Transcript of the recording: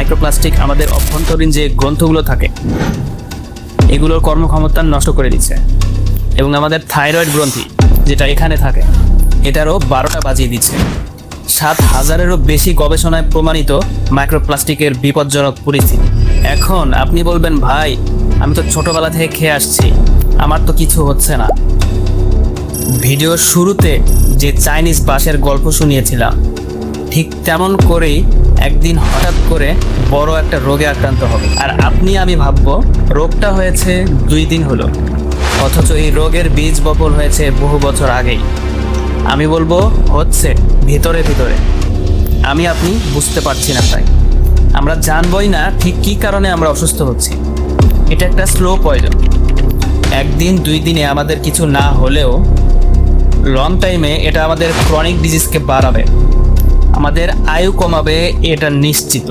Microplastic আমাদের অভ্যন্তরীণ যে গ্রন্থগুলো থাকে, এগুলোর কর্মক্ষমতা নষ্ট করে দিচ্ছে। এবং আমাদের থাইরয়েড গ্রন্থি যেটা এখানে থাকে, এটারও বারোটা বাজিয়ে দিচ্ছে। সাত হাজারেরও বেশি গবেষণায় প্রমাণিত মাইক্রোপ্লাস্টিকের বিপজ্জনক পরিস্থিতি। এখন আপনি বলবেন, ভাই, আমি তো ছোটবেলা থেকে খেয়ে আসছি, আমার তো কিছু হচ্ছে না। ভিডিওর শুরুতে যে চাইনিজ বাসের গল্প শুনিয়েছিলাম ঠিক তেমন করেই একদিন হঠাৎ করে বড় একটা রোগে আক্রান্ত হবে। আর আপনি, আমি ভাববো, রোগটা হয়েছে দুই দিন হলো। অথচ এই রোগের বীজ বপন হয়েছে বহু বছর আগেই। আমি বলব, হচ্ছে, ভিতরে ভিতরে। আমি, আপনি বুঝতে পারছি না তাই। আমরা জানবই না ঠিক কী কারণে আমরা অসুস্থ হচ্ছি। এটা একটা স্লো পয়জন একদিন, দুই দিনে আমাদের কিছু না হলেও লং টাইমে এটা আমাদের ক্রনিক ডিজিজকে বাড়াবে। আমাদের আয়ু কমাবে এটা নিশ্চিত।